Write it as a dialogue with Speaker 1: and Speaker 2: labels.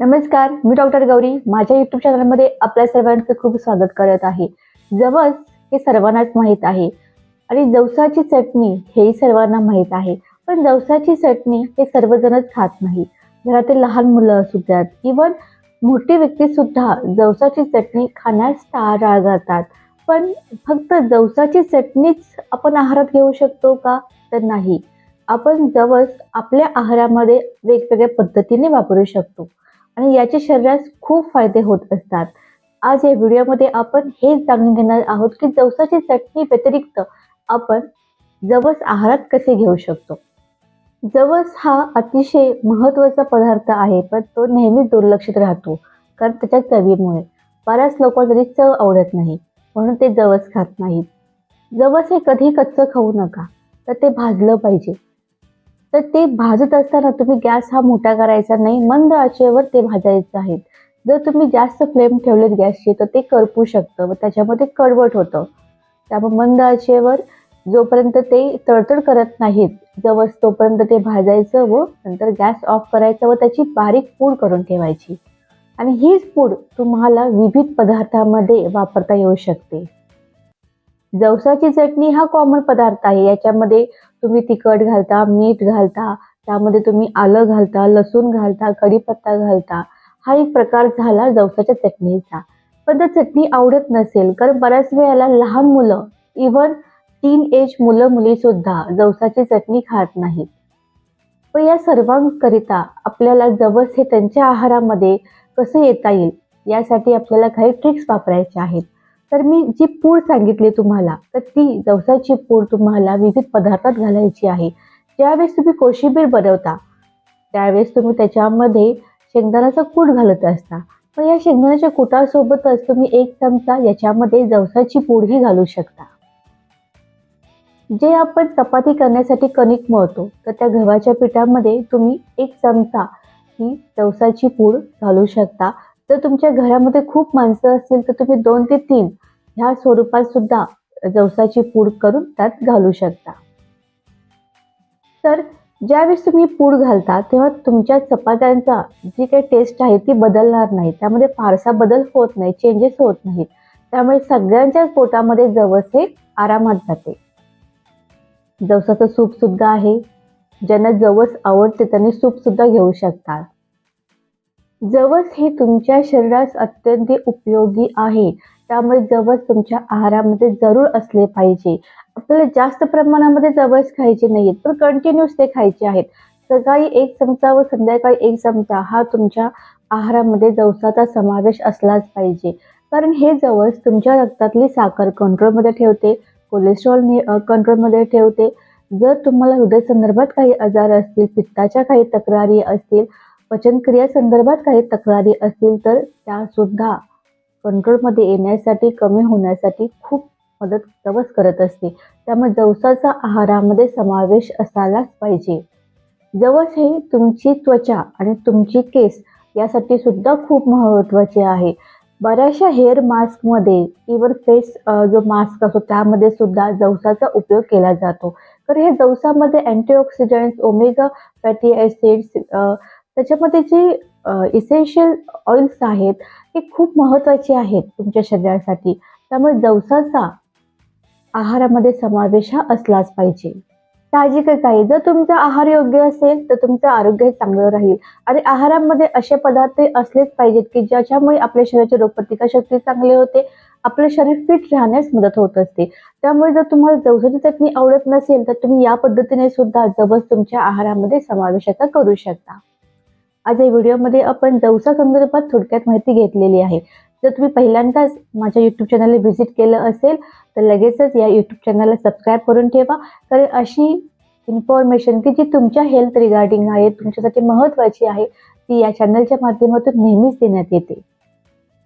Speaker 1: नमस्कार मी डॉक्टर गौरी. माझ्या युट्यूब चॅनलमध्ये आपल्या सर्वांचं खूप स्वागत करत आहे. जवस हे सर्वांनाच माहीत आहे आणि जवसाची चटणी हेही सर्वांना माहीत आहे. पण जवसाची चटणी हे सर्वजणच खात नाही घरातील लहान मुलं असू द्यात इवन मोठी व्यक्तीसुद्धा जवसाची चटणी खाण्यास टाळाटाळ करतात पण फक्त जवसाची चटणीच आपण आहारात घेऊ शकतो का? तर नाही. आपण जवस आपल्या आहारामध्ये वेगवेगळ्या पद्धतीने वापरू शकतो. आणि याचे शरीरास खूप फायदे होत असतात. आज या व्हिडिओमध्ये आपण हेच जाणून घेणार आहोत की जवसाची चटणी व्यतिरिक्त आपण जवस आहारात कसे घेऊ शकतो. जवस हा अतिशय महत्त्वाचा पदार्थ आहे पण तो नेहमी दुर्लक्षित राहतो कारण त्याच्या चवीमुळे. बऱ्याच लोकांना त्याची चव आवडत नाही म्हणून ते जवस खात नाहीत. जवस हे कधी कच्चं खाऊ नका तर ते भाजलं पाहिजे. तर ते भाजत असताना तुम्ही गॅस हा मोठा करायचा नाही मंद आचेवर ते भाजायचं आहे. जर तुम्ही जास्त फ्लेम ठेवलेत गॅसची तर ते करपू शकतं व त्याच्यामध्ये कडवट होतं. त्यामुळे मंद आचेवर जोपर्यंत ते तडतड करत नाहीत जवळ तोपर्यंत ते भाजायचं व नंतर गॅस ऑफ करायचं व त्याची बारीक पूड करून ठेवायची. आणि हीच पूड तुम्हाला विविध पदार्थामध्ये वापरता येऊ शकते. जवसाची चटणी हा कॉमन पदार्थ आहे. याच्यामध्ये तुम्ही तिखट घालता मीठ घालता त्यामध्ये तुम्ही आलं घालता लसूण घालता कढीपत्ता घालता. हा एक प्रकार झाला जवसाच्या चटणीचा. पण जर चटणी आवडत नसेल कारण बऱ्याच वेळेला लहान मुलं इवन टीन एज मुलं मुली सुद्धा जवसाची चटणी खात नाहीत. पण या सर्वांकरिता आपल्याला जवस हे त्यांच्या आहारामध्ये कसं येता येईल यासाठी आपल्याला काही ट्रिक्स वापरायच्या आहेत. तर मी जी पूड सांगितली तुम्हाला तर ती जवसाची पूड तुम्हाला विविध पदार्थात घालायची आहे. ज्यावेळेस तुम्ही कोशिंबीर बनवता त्यावेळेस तुम्ही त्याच्यामध्ये शेंगदाण्याचा कूट घालत असता. पण या शेंगदाण्याच्या कुटासोबतच तुम्ही एक चमचा याच्यामध्ये जवसाची पूडही घालू शकता. जे आपण चपाती करण्यासाठी कणिक मळतो तर त्या गव्हाच्या पिठामध्ये तुम्ही एक चमचा ही जवसाची पूड घालू शकता. जर तुमच्या घरामध्ये खूप माणसं असतील तर तुम्ही दोन ते तीन ह्या स्वरूपात सुद्धा जवसाची पूड करून त्यात घालू शकता. तर ज्यावेळेस तुम्ही पूड घालता तेव्हा तुमच्या चपात्यांचा जी काही टेस्ट आहे ती बदलणार नाही. त्यामध्ये फारसा बदल होत नाही चेंजेस होत नाहीत. त्यामुळे सगळ्यांच्याच पोटामध्ये जवस हे आरामात जाते. जवसाचं सूप सुद्धा आहे. ज्यांना जवस आवडते त्यांनी सूप सुद्धा घेऊ शकतात. जवस हे तुमच्या शरीरास अत्यंत उपयोगी आहे. त्यामुळे जवस तुमच्या आहारामध्ये जरूर असले पाहिजे. आपल्याला जास्त प्रमाणामध्ये जवस खायचे नाहीत पण कंटिन्यूस ते खायचे आहेत. सकाळी एक चमचा व संध्याकाळी एक चमचा हा तुमच्या आहारामध्ये जवसाचा समावेश असलाच पाहिजे. कारण हे जवस तुमच्या रक्तातली साखर कंट्रोलमध्ये ठेवते कोलेस्ट्रॉल कंट्रोलमध्ये ठेवते. जर तुम्हाला हृदय संदर्भात काही आजार असतील पित्ताच्या काही तक्रारी असतील पचनक्रिया संदर्भात काही तक्रारी असतील तर त्यासुद्धा कंट्रोलमध्ये येण्यासाठी कमी होण्यासाठी खूप मदत जवस करत असते. त्यामुळे जवसाचा आहारामध्ये समावेश असायलाच पाहिजे. जवस हे तुमची त्वचा आणि तुमची केस यासाठी सुद्धा खूप महत्त्वाचे आहे. बऱ्याचशा हेअर मास्कमध्ये इवन फेस जो मास्क असतो त्यामध्ये सुद्धा जवसाचा उपयोग केला जातो. तर हे जवसामध्ये अँटीऑक्सिडंट्स ओमेगा फॅटी ॲसिड्स त्याच्यामध्ये जे इसेन्शियल ऑइल्स आहेत ते खूप महत्त्वाचे आहेत तुमच्या शरीरासाठी. त्यामुळे जवसाचा आहारामध्ये समावेश हा असलाच पाहिजे. साहजिकच आहे. जर तुमचा आहार योग्य असेल तर तुमचं आरोग्य चांगलं राहील. आणि आहारामध्ये असे पदार्थ असलेच पाहिजेत की ज्याच्यामुळे आपल्या शरीराची रोगप्रतिकारशक्ती चांगली होते आपलं शरीर फिट राहण्यास मदत होत असते. त्यामुळे जर तुम्हाला जवसाची चटणी आवडत नसेल तर तुम्ही या पद्धतीने सुद्धा जवस तुमच्या आहारामध्ये समावेशाचा करू शकता. आज या व्हिडिओमध्ये आपण दौसा संदर्भात थोडक्यात माहिती घेतलेली आहे. जर तुम्ही पहिल्यांदाच माझ्या यूट्यूब चॅनलला व्हिजिट केलं असेल तर लगेचच या यूट्यूब चॅनलला सबस्क्राईब करून ठेवा. कारण अशी इन्फॉर्मेशन की जी तुमच्या हेल्थ रिगार्डिंग आहे तुमच्यासाठी महत्त्वाची आहे ती या चॅनलच्या माध्यमातून नेहमीच देण्यात येते.